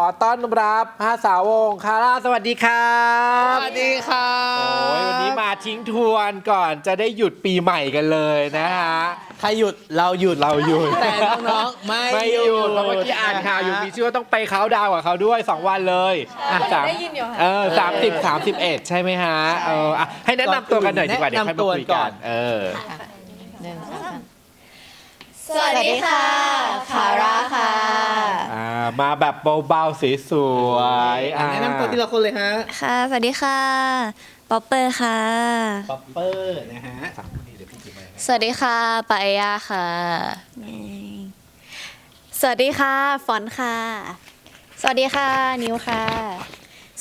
ขอต้อนรับห้าสาวงคาร่าสวัสดีครับสวัสดีค่ะโอ้ยวันนี้มาทิ้งทวนก่อนจะได้หยุดปีใหม่กันเลยนะฮะใครหยุดเราหยุดเราหยุดแต่น้องๆไม่ไม่หยุดเพราะเมื่อกี้อ่านข่าวอยู่มีชื่อว่าต้องไปเขาน์ดาวน์กับเขาด้วย 2 วันเลยอะสามได้ยินอยู่ค่ะเออสามสิบสามสิบเอ็ดใช่ไหมฮะเอออะให้แนะนำตัวกันหน่อยดีกว่าเดี๋ยวค่อยมาคุยกันเออสวัสดีค่ะคาร่าค่ะอ่า มาแบบเบาๆสวยๆอะแนะนำตัวทีละคนเลยฮะค่ะ สวัสดีค่ะ ป๊อปเปอร์ค่ะ ป๊อปเปอร์นะฮะสวัสดีค่ะปาเอยาค่ะ สวัสดีค่ะ ฟอนต์ค่ะ สวัสดีค่ะ นิวค่ะ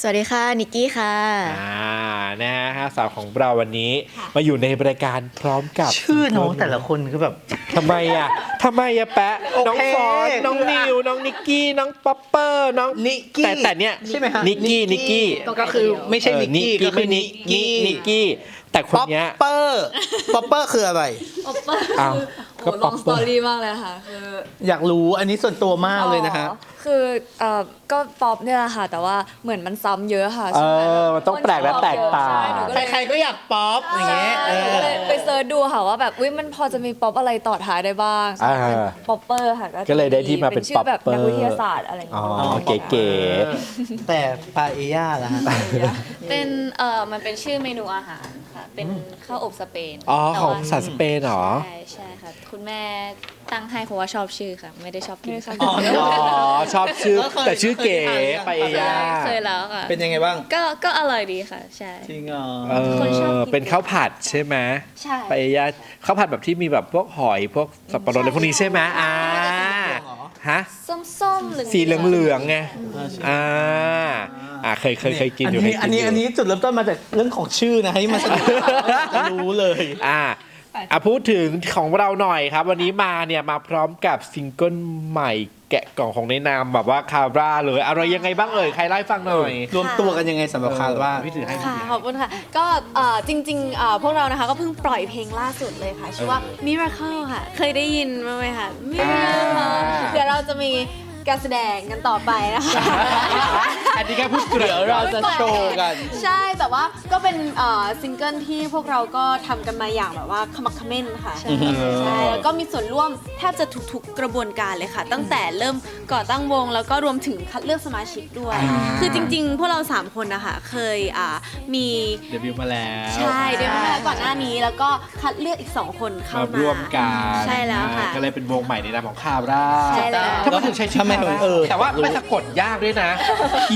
สวัสดีค่ะ นิกกี้ค่ะ อ่านะฮะสาวของเราวันนี้ มาอยู่ในรายการพร้อมกับชื่อน้องแต่ละคนคือแบบ ทำไมอะทำไมอะแปะโอเคน้องฟอนน้องนิว น้องนิกกี้ น้องป๊อปเปอร์ น้องนิกกี้แต่แต่เนี้ยใช่ไหมฮะนิกกี้ นิกกี้ ก็คือไม่ใช่เออนิกกี้ก็คือไม่นินิกกกี้กี้นิกกี้แต่คนป๊อปเนี้ย เปอร์ป๊อปเปอร์คืออะไรป๊อปเปอร์อ้าวโอ้ก็ลป๊อองปสเปตออร์รี่มากเลยค่ะคือ อยากรู้อันนี้ส่วนตัวมากเลยนะฮะอ๋อคือเอ่อก็ป๊อปเนี่ยแหละค่ะ แต่ว่าเหมือนมันซ้ำเยอะค่ะเอใช่ไหมอมันต้องแปลกและแตกต่างใช่หนูก็เลยใครๆก็อยากป๊อปอย่างเงี้ยเอหนูอก็เลยไปเซิร์ชดูค่ะว่าแบบอุ้ยมันพอจะมีป๊อปอะไรต่อท้ายได้บ้างอ่าป๊อปเปอร์ค่ะก็เลยได้ที่มาเป็นชื่อแบบ Popper นักวิทยาศาสตร์อะไรอย่างอ๋อเงี้ยเก๋แต่ปาเอย่าล่ะฮะเป็นเอ่อมันเป็นชื่อเมนูอาหาร ค่ะ เป็นข้าวอบสเปนๆอ๋อแต่ของว่าภาษาสเปนเหรอ ใช่ใช่ค่ะ คุณแม่ตั้งให้เพราะว่าชอบชื่อค่ะ ไม่ได้ชอบกินค่ะอ๋อ อ๋อ ชอบชื่อ แล้วเคยแต่ชื่อเก๋เคยทานหรือยังไปเอย่าเคยแล้วค่ะ เป็นยังไงบ้าง ก็ก็อร่อยดีค่ะ ใช่ จริงเหรอเอคนชอบอกิน เป็นข้าวผัดใช่ไหมใช่ ไปย่าข้าวผัดแบบที่มีแบบพวกหอยพวกสับปะรดอะไรพวกนี้ใช่ไหมอ่าฮะ ส้มๆเหลืองๆ สีเหลืองๆไง อ่าอ่า เคยเคยเคยกินอยู่เคยอันกินนี้อยู่อันนี้จุดเริ่มต้นมาจากเรื่องของชื่อนะให้มาสนุกจะรู้เลย อ่าอะพูดถึงของเราหน่อยครับ วันนี้มาเนี่ยมาพร้อมกับซิงเกิลใหม่แกะกล่องของในนามแบบว่าคาร่าเลยอะไรยังไงบ้างเอ่ยใครเล่าให้ฟังหน่อย รวมตัวกันยังไงสำหรับคาร์ว่าพี่ถือให้ค่ะขอบคุณค่ะ ก็เอ่อจริงๆเอ่อพวกเรานะคะก็เพิ่งปล่อยเพลงล่าสุดเลยค่ะ ชื่อว่า Miracle ค่ะ เคยได้ยินบ้างไหมคะ Miracle เดี๋ยวเราจะมี การแสดงกันต่อไปนะคะ อันนี้แค่พูดเกลือเราจะโชว์กัน ใช่แต่ว่าก็เป็นเอ่อซิงเกิลที่พวกเราก็ทำกันมาอย่างแบบว่าขมักเขม้นค่ะใช่แล้วก็มีส่วนร่วมแทบจะทุกๆกระบวนการเลยค่ะ ตั้งแต่เริ่มก่อตั้งวง แล้วก็รวมถึงคัดเลือกสมาชิกด้วย คือจริง ๆ พวกเรา3คนนะคะเคยอ่ามีเดบิวต์มาแล้ว ใช่เดี๋ยวมาก่อนหน้านี้ แล้วก็คัดเลือกอีก2คนเข้ามามา ร่วมกันใช่แล้วค่ะ ก็เลยเป็นวงใหม่ในนามของคาร่าใช่แล้ว ทำไมถึงใช้ชื่อทำไมถึงคาร่าเออแต่ว่าไปสะกดยากด้วยนะ Q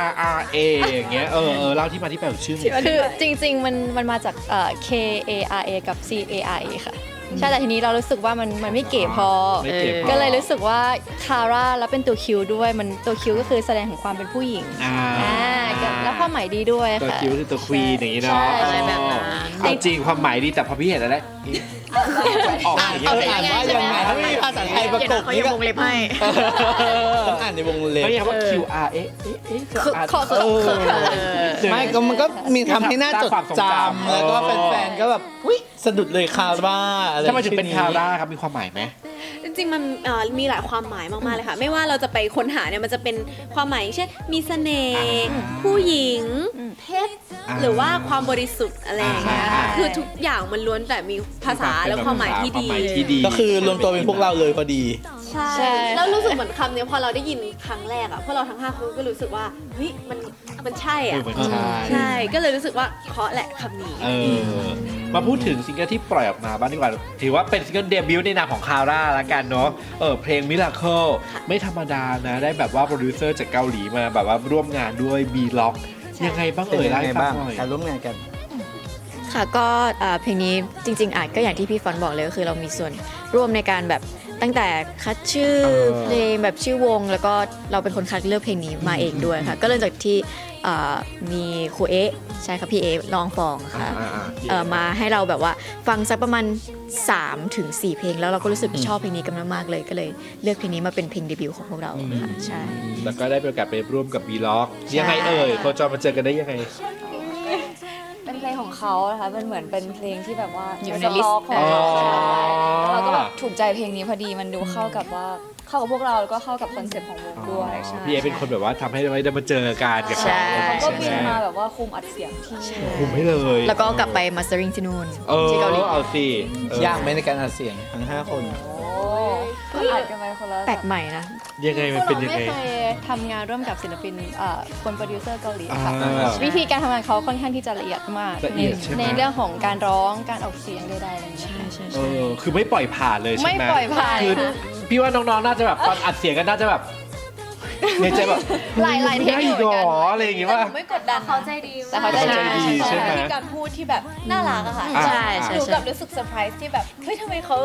R R A อย่างเงี้ยเออเออเล่าที่มาที่ไปของชื่อมันคือจริง ๆ มันมันมาจากเอ่อ K A R A กับ C A R A ค่ะ ใช่แต่ทีนี้เรารู้สึกว่ามันมันไม่เก๋พอ ไม่เก๋พอ ก็เลยรู้สึกว่าคาร่าแล้วเป็นตัวคิวด้วยมันตัวคิวก็คือแสดงถึงความเป็นผู้หญิงอ่าอ่าก็แล้วความหมายดีด้วยตัวค่ะ คิวคือตัวควีนอย่างงี้เนาะใช่อะไรแบบนั้น เอาจริงความหมายดีแต่พอพี่เห็นแล้วเนี่ยออกอย่างเอเงี้อยอ่านว่ายังไงถ้าไม่มีภาษาไทยประกบนี่ก็ต้องอ่านในวงเล็บ เขาเรียกว่า Q R A เอ๊ะเอ๊ะคือขอขอขอ ไม่ก็มันก็มีทำให้น่าจดสร้างความทรงจจำำแล้วก็แฟนๆก็แบบ อุ้ย สะดุดเลยคาร์ว่าอะไรทำไมถึงเป็นชื่อคาร่าครับมีความหมายไหมจริงๆมันเอ่อมีหลายความหมายมากๆเลยค่ะ ไม่ว่าเราจะไปค้นหาเนี่ยมันจะเป็นความหมายอย่างเช่นมีเสน่ห์อ่าผู้หญิงเพชรอ่าหรือว่าความบริสุทธิ์อะไรอย่างเงี้ยอ่าคือทุกอย่างมันล้วนแต่มีภาษาและความหมายที่ดีความหมายที่ดีก็คือรวมตัวเป็นพวกเราเลยพอดี ใช่ใช่ แล้วรู้สึกเหมือนคำเนี้ยพอเราได้ยินครั้งแรกอะพวกเราทั้งห้าคนก็รู้สึกว่าเฮ้ยมันมันใช่เออะอเหมือนใช่ ใช่ก็เลยรู้สึกว่าเคาะแหละคำนี้ เออ มาพูดถึงซิงเกิลที่ปล่อยออกมาบ้างดีกว่า ถือว่าเป็นซิงเกิลเดบิวต์ในนามของคาร่าละกันเนาะ เออเพลง Miracle ไม่ธรรมดานะ ได้แบบว่าโปรดิวเซอร์จากเกาหลีมาแบบว่าร่วมงานด้วย B Lock ยังไงบ้างเป็นเอ่ยยังเล่าไงให้ฟับ้างงหน่อย การร่วมงานกัน ค่ะก็เอ่อเพลงนี้จริง ๆอาจก็อย่างที่พี่ฟอนบอกเลยก็คือเรามีส่วนร่วมในการแบบ ตั้งแต่คัดชื่อเออเพลงแบบชื่อวง แล้วก็เราเป็นคนคัดเลือกเพลงนี้มาเองด้วยค่ะ ก็เริ่มจากที่เอ่อมีครูเอะใช่ค่ะพี่เอะลองฟองค่ะอ่าเอ่อมาให้เราแบบว่าฟังสักประมาณ3ถึง4เพลง แล้วเราก็รู้สึกชอบเพลงนี้กันมากๆเลย ก็เลยเลือกเพลงนี้มาเป็นเพลงเดบิวต์ของพวกเราค่ะใช่ แล้วก็ได้มีโอกาสไปร่วมกับ B Lock ยังไงเอ่ยโคจรมาเจอกันได้ยังไง เป็นเพลงของเขานะคะเป็นเหมือนเป็นเพลงที่แบบว่าอยู่ในสต็อกลิสต์ของเขาอ๋อใช่แล้วก็แบบถูกใจเพลงนี้พอดีมันดูเข้ากับว่าคเข้ากับพวกเราแล้วก็เข้ากับคอนเซ็ปต์ของวงด้วยใช่พี่เอเป็นคนแบบว่าทำให้ได้มาเจอกันกับใช่ เขาก็ใช่บินไหมมาแบบว่าคุมอัดเสียงที่คุมให้เลยแล้วก็กลับไปมาสเตอริงที่นู่นเออที่เกาหลี เอาสิเออ ยากไหมในการอัดเสียงทั้ง 5 คน โอ้ ก็อัดกันไปคนละแปลกใหม่นะ ยังไงมันเป็นยังไงไม่เคยทำงานร่วมกับศิลปินเอ่อคนโปรดิวเซอร์เกาหลีค่ะ อ่าวิธีการทำงานเขาค่อนข้างที่จะละเอียดมากละเอียดใช่ไหม ในเรื่องของการร้องการออกเสียงใดๆอะไรอย่างเงี้ยเออคือไม่ปล่อยผ่านเลยใช่ไหมไม่ปล่อยผ่าน คือพี่ว่าน้องๆน่าจะแบบตอนอัดเสียงกันน่าจะแบบ ในใจแบบหลายหลายๆเทคได้นิอีคกเหมืเหรอนกัน ออะไรอย่างงี้ว่าไม่กดดันเขาใจดีแต่เขาใจดีใจดีใช่ไหมวิธีการพูดที่แบบน่ารักอะค่ะอ่า ใช่ใช่หนูกับรู้สึกเซอร์ไพรส์ที่แบบเฮ้ยทำไมเขา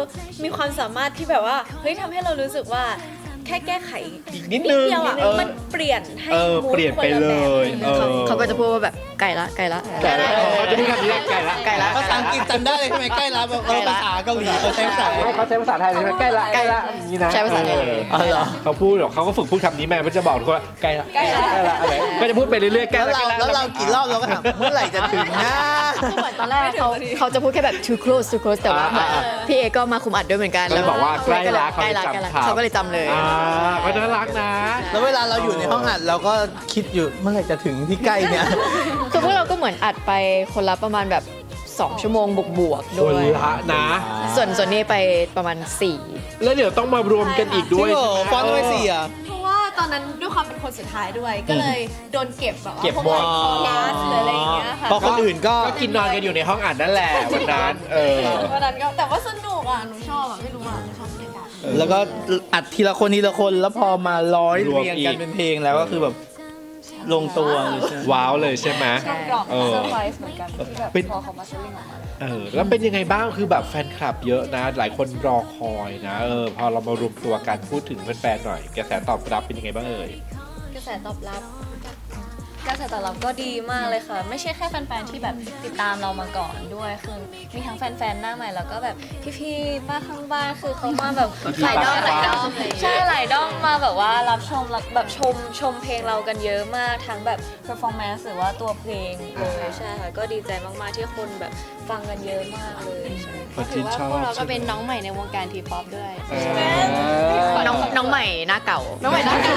มีความสามารถที่แบบว่าเฮ้ยทำให้เรารู้สึกว่าแค่แก้ไขอีกนิดนึงเดียวอะเออ มันเปลี่ยนให้เออมูดเปลี่ยนไปคละเลแบบยเออเขาเขาก็จะพูดว่าแบบไก่ละไก่ละแต่เขาจะพูดคำนี้ได้ไกลละไก่ละ ภาษาอังกฤษจำได้เลยใช่ไหมใกล้ละแบบเออภาษาเกาหลีเขาใช้ภาษาไม่เขาใช้ภาษาไทยใช่ไหมใกล้ละใกล้ละอย่างนี้นะใช้ภาษาไทยเอออ๋อเหรอเขาเขาพูดหรอกเขาก็ฝึกพูดคำนี้แม่มันจะบอกทุกคนว่าใกล้ละใกล้ละใกล้ละอะไรก็จะพูดไปเรื่อยๆใกล้แล้วละเราใกล้ละ แล้วเรากี่รอบเราก็ถามเมื่อไหร่จะถึงนะคือเหมือนตอนแรกเขาเขาจะพูดแค่แบบ too close too close แต่ว่าเหมือนพี่เอก็มาคุมอัดด้วยเหมือนกันก็เลยบอกว่าใกล้ละใกล้ละเขาใกล้เลยละจำเขาก็เลยจำเลย อ่าก็น่ารักนะ แล้วเวลาเราอยู่ในห้องอัดเราก็คิดอยู่เมื่อไหร่จะถึงที่ใกล้เนี่ย คือพวกเราก็เหมือนอัดไปคนละประมาณแบบ 2 ชั่วโมงบวกๆคด้วนย ละนะ ส่วนส่วนนี้ไปประมาณแล้วเดี๋ยวต้องมารวมกันอีกจริด้งวยเหรอใช่ไหมฟอนต์ทำไมสี่อะเพราะว่าตอนนั้นด้วยความเป็นคนสุดท้ายด้วย ก็เลยโดนเก็บแบบว่าเก็บพวกบอลแก๊สหรืออะไรอย่างเงี้ยค่ะเพราะคนอื่นก็ ก็กินนอนกันอยู่ในห้องอัดนั่นแหละวันนั้น เออ วันนั้นก็แต่ว่าสนุกอะหนูชอบอะไม่รู้อะหนูชอบบรรยากาศ แล้วก็อัดทีละคนทีละคนแล้วพอมาร้อยรวมเรียงอีกกันเป็นเพลงแล้วก็คือแบบลงตัวเลยใช่ไหมว้าวเลยใช่ไหม ชอบกรอบเออเซอร์ไพรส์เหมือนกันที่แบบเป็น พอเขามาเซลลิ่งออกมาเออแล้วเป็นยังไงบ้างคือแบบแฟนคลับเยอะนะ หลายคนรอคอยนะเออพอเรามารวมตัวกันพูดถึงแฟนๆหน่อย กระแสตอบรับเป็นยังไงบ้างเอ่ยกระแสตอบรับ กระแสตอบรับก็ดีมากเลยค่ะ ไม่ใช่แค่แฟนๆที่แบบติดตามเรามาก่อนด้วยคือมีทั้งแฟนๆหน้าใหม่แล้วก็แบบพี่ๆป้าข้างบ้านคือเขามาแบบหลายด้อมหลายด้อมใช่หลายด้อมมาแบบว่ารับชมรับแบบชมชมเพลงเรากันเยอะมากทั้งแบบ performance หรือว่าตัวเพลงเลยใช่ค่ะก็ดีใจมากๆที่คนแบบฟังกันเยอะมากเลยใช่คนชื่นชอบพวกเราก็เป็นน้องใหม่ในวงการทีป๊อปด้วยเออน้อง น้องใหม่หน้าเก่า น้องใหม่หน้าเก่า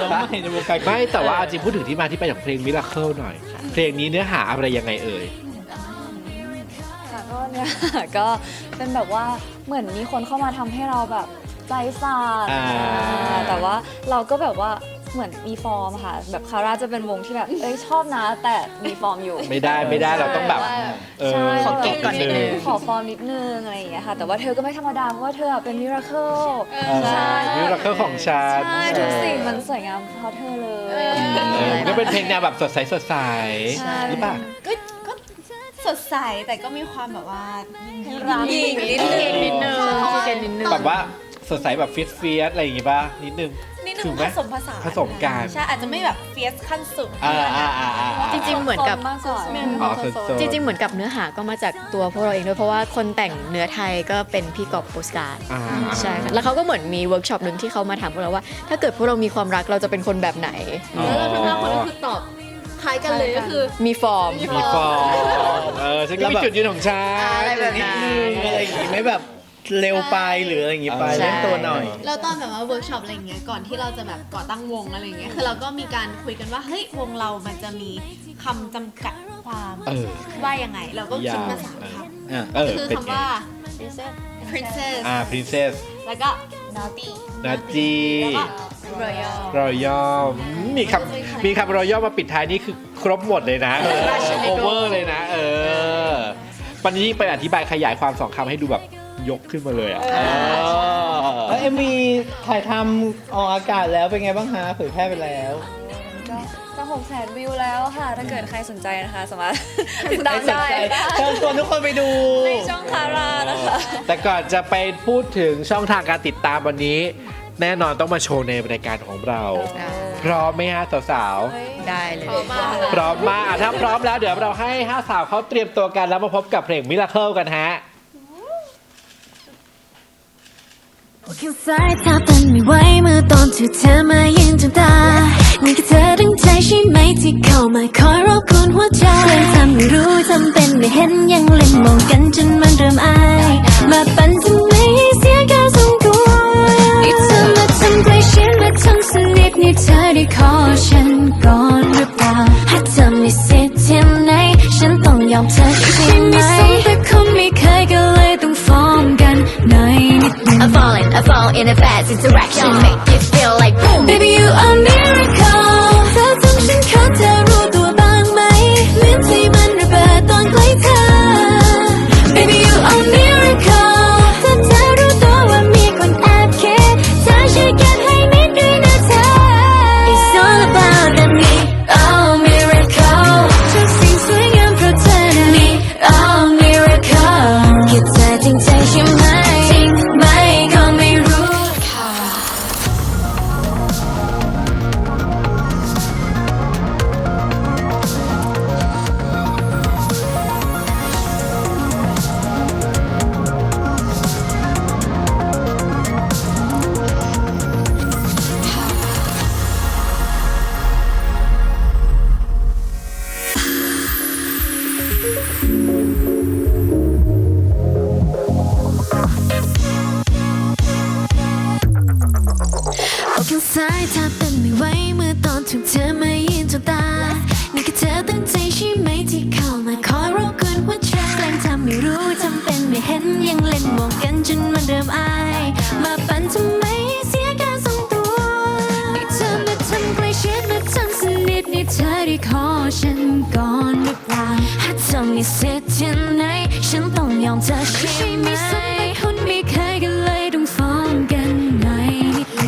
เราไม่ในวงการไม่แต่ว่าเอาจริงพูดถึงที่มาที่ไปของเพลง Miracle หน่อย เพลงนี้เนื้อหาอะไรยังไงเอ่ย ค่ะก็เนี่ยก็เป็นแบบว่าเหมือนมีคนเข้ามาทำให้เราแบบใจสั่นอ่าอ่าแต่ว่าเราก็แบบว่า เหมือนมีฟอร์มค่ะ แบบคาร่าจะเป็นวงที่แบบเอ้ยชอบนะ แต่มีฟอร์มอยู่ ไม่ได้ไม่ได้เราต้องแบบ เออ ใช่ขอเก๊กก่อนนิดนึง ขอฟอร์มนิดนึงอะไรอย่างเงี้ยค่ะ แต่ว่าเธอก็ไม่ธรรมดาเพราะว่าเธอเป็นมิราเคิลใช่ Miracle ของฉันใช่ทุกสิ่งมันสวยงามเพราะเธอเลย เออก็เป็นเพลงแนวแบบสดใสสดใสใช่ หรือเปล่า ก็ก็สดใสแต่ก็มีความแบบว่ารักยิงนิดเกนึณงฑ์นิดนึงที่เกณฑ์นิดนึง แบบว่าสดใสแบบฟิสเฟียสอะไรอย่างงี้ป่ะนิดนึงนิดนึ ถูงกไหมผสมผสานผสมกัน ใช่อาจจะไม่แบบเฟียสขั้นสุดอ่าอ่าอ่าอ่าจริงๆเหมือนกับ มากกว่าอ๋อสดๆจริงๆ เหมือนกับเนื้อหาก็มาจากตัวพวกเราเองด้วยเพราะว่าคนแต่งเนื้อไทยก็เป็นพี่กอบโปสการ์ดอ่าใช่ค่ะแล้วเขาก็เหมือนมีเวิร์กช็อปหนึ่งที่เขามาถามพวกเราว่า ถ้าเกิดพวกเรามีความรักเราจะเป็นคนแบบไหนแล้วเราทั้งห้าคนก็คือตอบคล้ายกันเลยก็คือ มีฟอร์ม มีฟอร์มเออฉันก็มีจุดยืนของฉันอะไรแบบนิดนั้นนึงอะไรอย่างงี้ไม่แบบ เร็วไปหรืออะไรอย่างงี้ไปใช่ เล่นตัวหน่อย แล้วตอนแบบว่าเวิร์กช็อปอะไรอย่างเงี้ยก่อนที่เราจะแบบก่อตั้งวงอะไรอย่างเงี้ยคือเราก็มีการคุยกันว่าเฮ้ยวงเรามันจะมีคำจำกัดความเออ ว่ายังไง เราก็คิดมาสามคอะเอำอคือเป็นไงคำว่า princess อ่า princess แล้วก็ naughty นาจี แล้วก็ royal รอยัลมีคำมีคำรอยัลมาปิดท้ายนี่คือครบหมดเลยนะโอเวอร์เลยนะ เออ ปันนี้ไปอธิบายขยายความสองคำให้ดูแบบ ยกขึ้นมาเลยอะเออแล้วเอ็มวีถ่ายทำออกอากาศแล้วเป็นไงบ้างฮะเผยแพร่ไปแล้วก็จะหกแสนวิวแล้วค่ะ ถ้าเกิดใครสนใจนะคะ สามารถติดตามได้เชิญชวนทุกคนไปดูในช่องคารานะคะ แต่ก่อนจะไปพูดถึงช่องทางการติดตามวันนี้ แน่นอนต้องมาโชว์ในรายการของเรา พร้อมไหมฮะสาวได้เลยๆพร้อมมากอะถ้าพร้อมแล้วเดี๋ยวเราให้ห้าสาวเขาเตรียมตัวกันแล้วมาพบกับเพลงมิราเคิลกันฮะ คิวสายตาเป็นไม่ไหวเมื่อตอนที่เธอมายืนจ้องตา นี่คือเธอตั้งใจใช่ไหมที่เข้ามาคอยรบกวนหัวใจอทำไม่รู้ทำเป็นไม่เห็นยังเล่นมองกันจนมันเริ่มอาย มาปั่นทำไมใเสียการทรงตัวนี่ธอมาทำใกล้ชิดมาทำสนิทนี่เธอได้ขอฉันก่อนหรือเปล่าหาเธอไม่เสียที่ไหนฉันต้องยอมเธอใช่ไหมสมแต่คนไม่เคยก็เลยต้องฟ้อง in a fast interaction Make it feel like boom. Baby, you are me เธอได้ขอฉันก่อนหรือเปล่าหากเธอมีสิทธิ์ที่ไหน ฉันต้องยอมเธอใช่ไหมไม่ใมไม่คุณไม่เคยกันเลยต้องฟ้องกันไหน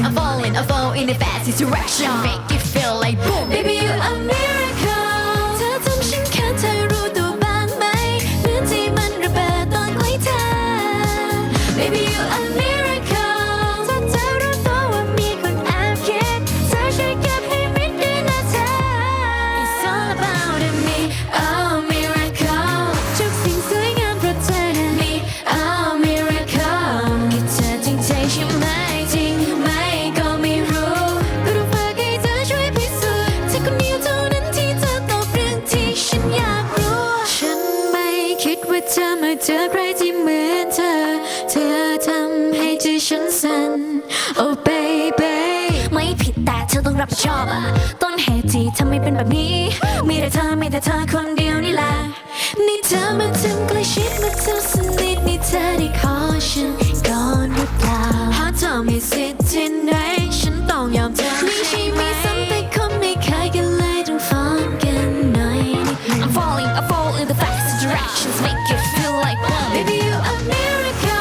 I'm falling I fall in the fast direction make รับผิดชอบอะต้นเหตุที่ทำให้เป็นแบบนี้ มีแต่เธอมีแต่เธอคนเดียวนี่แหละ นี่เธอมาทำใกล้ชิดมาถึงสนิทนี่เธอได้ขอฉันก่อนหรือเปล่าหาเธอไม่สิทธิ์ที่ไหนฉันต้องยอมเธอไม่ใช่มีสัมแต่คนไม่เคยกันเลยต้องฟังกันหน่อย I'm falling I fall in the fastest directions make you feel like one baby you a miracle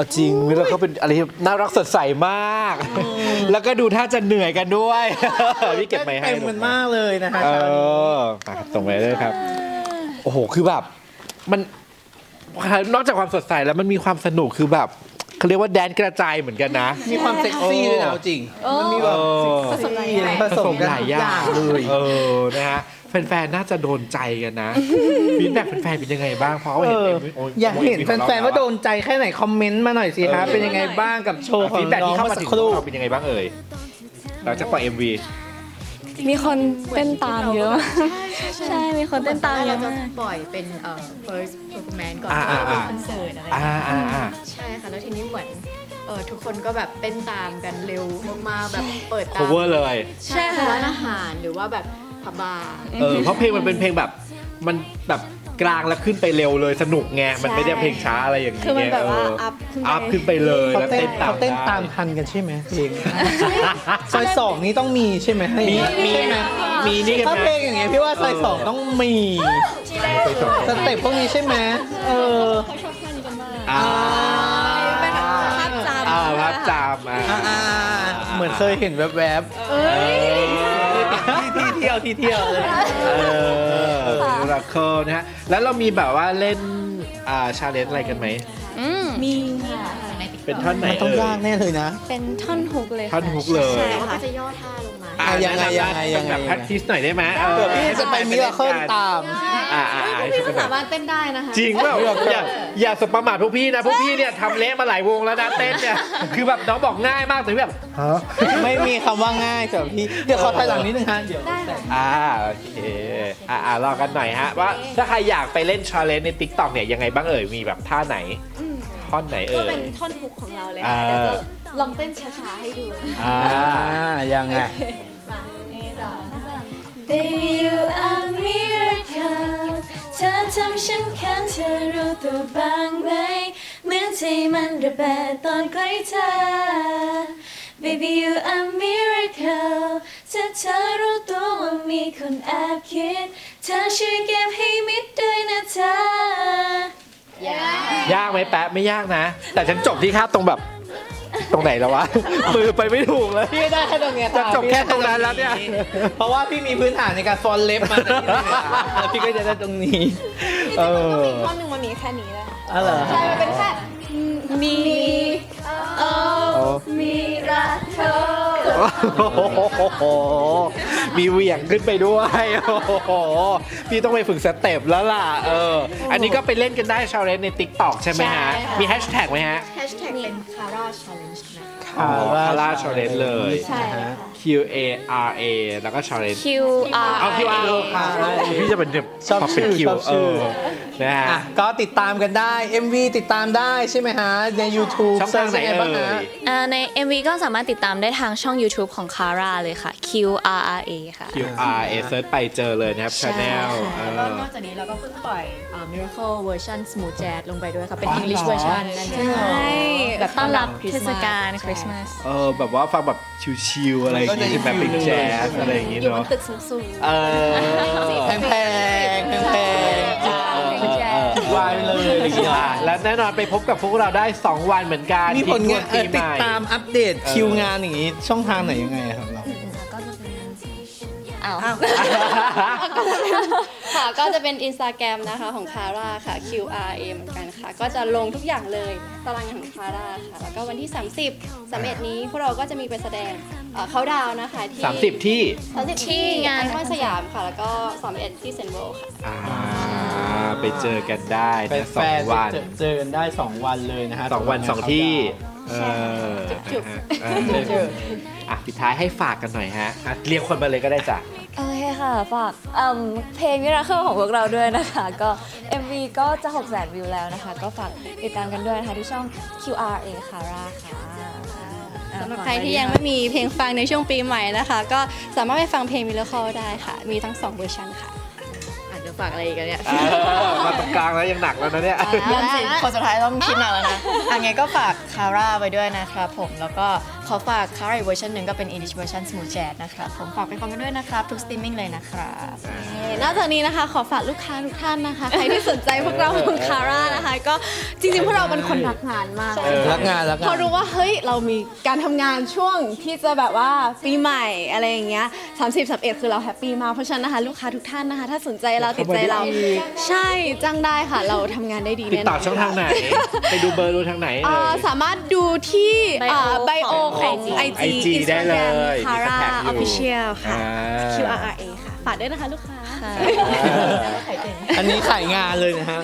อาจริงแล้วเขาเป็นอะไรที่น่ารักสดใสมาก แล้วก็ดูท่าจะเหนื่อยกันด้วยพี่เก็บไปให้เต็มมันมากเลยนะคะตรงไปเลยครับ โอ้โหคือแบบ มันนอกจากความสดใสแล้วมันมีความสนุกคือแบบเขาเรียกว่าแดนกระจายเหมือนกันนะ มีความเซ็กซี่ด้วยนะจริง มันมีแบบผสมหลายอย่างเลย เออ นะฮะ แฟนๆ น่าจะโดนใจกันนะฟีดแบ็กแฟนๆ เป็นยังไงบ้าง เพราะเห็นเอ็มวีอยาเห็นแฟนๆ ว่าโดนใจแค่ไหน คอมเมนต์มาหน่อยสิฮะ เป็นยังไงบ้างกับโชว์ของฟีดแบ็กที่เข้ามาถึงเราเป็นยังไงบ้างเอ่ยเราจะปล่อยเอ็มวีมีคนเต้นตามเยอะ ใช่ มีคนเต้นตามเยอะมากปล่อยเป็นเอ่อ first performance ก่อนเป็นคอนเสิร์ตอะไรอ่าใช่ค่ะ แล้วทีนี้เหมือนเออทุกคนก็แบบเต้นตามกันเร็วมากๆแบบเปิดตาม cover เลย ใช่ค่ะร้านอาหารหรือว่าแบบ ผับบาร์เออเพราะเพลงมันเป็นเพลงแบบมันแบบกลางแล้วขึ้นไปเร็วเลยสนุกไงมันไม่ได้เพลงช้าอะไรอย่างนี้คือมันแบบว่าเอัพขึ้นไปอัพขึ้นไปเลยเขาแล้วเต้เต้นนตามเขาเต้นได้ตามทันกันใช่ไหมเพลงซอยสองนี้ต้องมีใช่ไหมมีมีใช่ไหมมีนี่กันถ้าไหมเพลงอย่างเงี้ยพี่ว่าซอยสองต้องมีสเต็ปพวกนี้ใช่ไหมเอออ่าเป็นแบบภาพจำอ่าภาพจำอ่าอ่าอ่าเหมือนเคยเห็นแวบๆที่ที่เที่ย วที่เที่ยวเลยเออรักเคิลนะฮะ แล้วเรามีแบบว่าเล่น อ่าชาเลนจ์อะไรกันไหมมีค่ะเป็นท่อนไหนมันต้องเอ่ยากแน่เลยนะ เป็นท่อนฮุกเลยค่ะท่อนฮุกเลย ใช่แต่ว่าค่ะ ก็จะย่อท่าลงมา อะอะยังไงยังไงยังไงแบบ practice หน่อยได้ไหมเผื่อพี่จะไปมิราเคิลตามอ่า อ่าอ่าพี่ก็สามารถเต้นได้นะคะจริงเปล่าอย่าอย่าสบประมาทพวกพี่นะพวกพี่เนี่ยทำเละมาหลายวงแล้วนะเต้นเนี่ยคือแบบน้องบอกง่ายมากแต่พี่แบบฮะไม่มีคำว่าง่ายสำหรับพี่ เดี๋ยวขอถอยหลังนิดนึงฮะเดี๋ยวอ่าโอเคอ่าอ่ารอกันหน่อยฮะว่าถ้าใครอยากไปเล่นชาเลนจ์ใน t ิ k t o k เนี่ยยังไงบ้างเอ่ยมีแบบท่าไหนท่อนไหนก็เอ่ย เป็นท่อนฮุกของเราเลยอ่าค่ะเดี๋ยวจะลองเต้นช้าๆให้ดูอ่าอ่ายังไง Baby you are เธอทำฉันแคันเธอรู้ตัวบ้างไหมเหมือนใจมันระเบิดตอนใกล้เธอ Baby you are miracle ถ้าเธอรู้ตัวว่ามีคนแอบคิดเธอช่วยเก็บให้มิดด้วยนะเธอยากไหมแป๊ะไม่ยากนะ แต่ฉันจบที่ค่าตรงแบบ ตรงไหนแล้ววะ มือไปไม่ถูกเลย พี่ได้แค่ตรงเนี้ยจะจบแค่ตรงนั้นแล้วเนี่ย เพราะว่าพี่มีพื้นฐานในการฟอนเล็บมาแล้วพี่ก็จะได้ตรงนี้เออท่อนหนึ่งมันมีแค่นี้เลยค่ะอ๋อเหรอใช่มันเป็นแค่มี โอ้ มีรักเธอ โอ้โหมีเหวี่ยงขึ้นไปด้วยโอ้โหพี่ต้องไปฝึกสเต็ปแล้วล่ะเออ อันนี้ก็ไปเล่นกันได้ชาวเลนใน t ิ k t o k ใช่ไหมฮะมีแฮชแท็กไหมฮะ แฮชแท็กเป็น Kara Challenge นะคะอ๋อ คาร่าชาเลนเลย ใช่ค่ะ Q A R A แล้วก็ชาเลน Q R เอา Q R ค่ะพี่จะเป็นแบบชอบเป็นชื่อคิวชอบเอชื่อ อนะฮะ อะก็ติดตามกันได้ MV ติดตามได้ใช่ไหมฮะ ใน YouTube ช่องทางไหนเซิร์ชยังงบ้างเอ่ฮะยอ่าใน MV ก็สามารถติดตามได้ทางช่อง YouTube ของ Kara เลยค่ะ Q R R A ค่ะ Q R A เซิร์ชไปเจอเลยนะครับใช่ Channel เอแล้วก็อนอกจากนี้เราก็เพิ่งปล่อยเอ่อ Miracle Version Smooth Jazz ลงไปด้วยค่ะ เป็น English version นั่นเองใช่แบบต้อนรับคริเทสต์ศมาสกาลใช่คริสต์มาสเออแบบว่าฟังแบบชิวๆอะไรอย่างงี้แบบเป็นแจ๊สอะไรอย่างงี้อยู่บเนาะนตึกสูงๆเออแพงแพงแพงแพงวายไปเลยอะไรอย่างเงี้ยอะและแน่นอนไปพบกับพวกเราได้ 2 วันเหมือนกันมีผลงานเอที่อปีติใหดม่ตามอัปเดตคิวงานอย่างงี้ช่องทางไหนยังไงครับ เราอ้าว ค่ะก็จะเป็น Instagram นะคะของคาร่าค่ะ Q R A เหมือนกันค่ะ ก็จะลงทุกอย่างเลยตารางงานของคาร่าค่ะ แล้วก็วันที่ 30 31 นี้พวกเราก็จะมีไปแสดงเขาดาวน์นะคะที่ 30 ที่30 ที่งานไอคอนสยามค่ะ แล้วก็ 31 ที่เซนโวค่ะ อ่าไปเจอกันได้แฟนะสอนงๆวันเจอเจอกันได้ 2 วันเลยนะฮะสองวันสองที่ เออจุกนะฮะเออ อะปิดท้ายให้ฝากกันหน่อยฮะอะเรียกคนมาเลยก็ได้จ้ะ โอเคค่ะ ฝากเอิ่มเพลง Miracle ของพวกเราด้วยนะคะ ก็ MV ก็จะ6 0 0 0 0วิวแล้วนะคะ ก็ฝากติดตามกันด้วยนะคะที่ช่อง QRA Kara ค่ะอ่าสำหรับใครที่ยังไม่มีเพลงฟังในช่วงปีใหม่นะคะ ก็สามารถไปฟังเพลง Miracle ได้ค่ะ มีทั้ง2เวอร์ชันค่ะ อาจจะฝากอะไรอีกันเนี่ย เออมาตรงกลางแล้วยังหนักแล้วนะเนี่ยยันสิคนสุดท้ายต้องคิดหนักแล้วนะอันไงก็ฝากคาร่าไว้ด้วยนะครับผมแล้วก็ ขอฝากคาร่าอีกเวอร์ชันหนึ่งก็เป็น English version smooth jazz นะครับผมฝากไปฟังกันด้วยนะครับ ทุกสตรีมมิ่งเลยนะครับ นอกจากนี้นะคะขอฝากลูกค้าทุกท่านนะคะ ใครที่สนใจพวกเราของคาร่านะคะ ก็จริงๆ พวกเราเป็นคนรักงานมาก รักงานรักพงาอนรู้ว่าเฮ้ยเรามีการทำงานช่วงที่จะแบบว่าปีใหม่อะไรอย่างเงี้ย30 31คือเราแฮปปี้มากเพราะฉะนั้นนะคะลูกค้าทุกท่านนะคะ ถ้าสนใจเราติดใจเรา ใช่จ้างได้ค่ะ เราทำงานได้ดีติดแน่นต่ออนช่องทางไหน ไปดูเบอร์ดูทางไหนเอ่อ่ายสามารถดูที่ไบโอของ IG IG ได้เลยคาร่ามีแท็กอยู่ออฟฟิเชียลค่ะ อ่า Q R R A ค่ะ ฝากด้วยนะคะลูกค้า อันนี้ขายงานเลยนะฮะ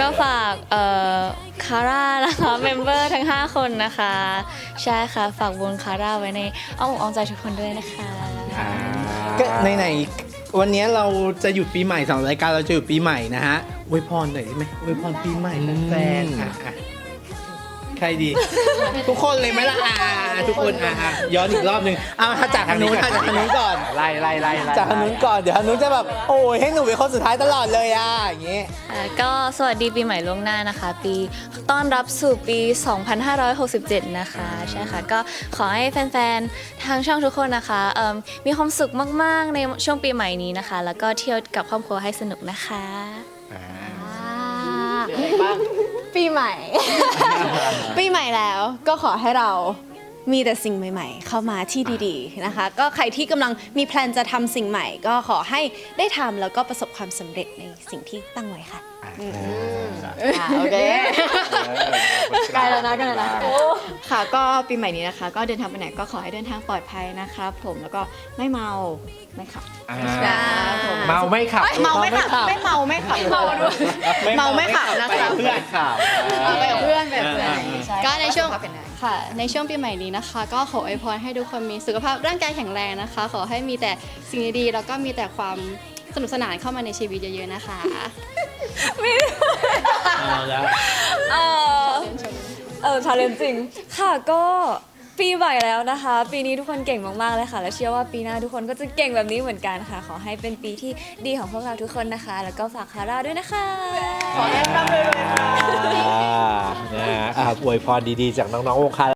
ก็ฝากเอ่อคาร่านะคะ เมมเบอร์ทั้ง 5 คนนะคะ ใช่ค่ะ ฝากวงคาร่าไว้ในอ้อมอกอ้อมใจทุกคนด้วยนะคะอ่าก็ไหนๆวันนี้เราจะหยุดปีใหม่สองรายการเราจะหยุดปีใหม่นะฮะอวยพรหน่อยได้ไหมอวยพรปีใหม่แฟนๆอะอะ ใครดี ทุกคนเลยไหมล่ะอ่าทุกคนอะอะย้อนอีกรอบหนึ่งเอาถ้าจากทางนู้นถ้าจากทางนู้นก่อน ไล่ไล่ไล่ไล่จากทางนู้นก่อนเดี๋ยวทางนู้นจะแบบโอ้ยให้หนูเป็นคนสุดท้ายตลอดเลยอะอย่างงี้อ่าก็สวัสดีปีใหม่ล่วงหน้านะคะ ปีต้อนรับสู่ปี 2567 นะคะ ใช่ค่ะ ก็ขอให้แฟนๆ ทางช่องทุกคนนะคะเอิ่มมีความสุขมากๆในช่วงปีใหม่นี้นะคะ แล้วก็เที่ยวกับครอบครัวให้สนุกนะคะ ปีใหม่ ปีใหม่แล้วก็ขอให้เรามีแต่สิ่งใหม่ ๆ เข้ามาที่ดีๆนะคะ ก็ใครที่กำลังมีแพลนจะทำสิ่งใหม่ ก็ขอให้ได้ทำแล้วก็ประสบความสำเร็จในสิ่งที่ตั้งไว้ค่ะ โอเคใกล้แล้วนะใกล้แล้วนะค่ะก็ปีใหม่นี้นะคะ ก็เดินทางไปไหนก็ขอให้เดินทางปลอดภัยนะครับผมแล้วก็ไม่เมาไม่ขับอ่าครับผมเมาไม่ขับเมาไม่ขับไม่เมาไม่ขับเมาด้วยเมาไม่ขับนะคะเพื่อนขับไปกับเพื่อนไปกับเพื่อนก็ในช่วงขับกันไหนค่ะ ในช่วงปีใหม่นี้นะคะ ก็ขออวยพรให้ทุกคนมีสุขภาพร่างกายแข็งแรงนะคะ ขอให้มีแต่สิ่งดีๆแล้วก็มีแต่ความสนุกสนานเข้ามาในชีวิตเยอะๆนะคะ เอาละเออเออชาเลนจริง ค่ะก็ปีใหม่แล้วนะคะ ปีนี้ทุกคนเก่งมากๆเลยค่ะ และเชื่อว่าปีหน้าทุกคนก็จะเก่งแบบนี้เหมือนกันค่ะ ขอให้เป็นปีที่ดีของพวกเราทุกคนนะคะ แล้วก็ฝากคาร่าด้วยนะคะ ขอให้ร่ำรวยๆค่ะนะฮะอะอวยพรดีๆ จากน้องๆวงคา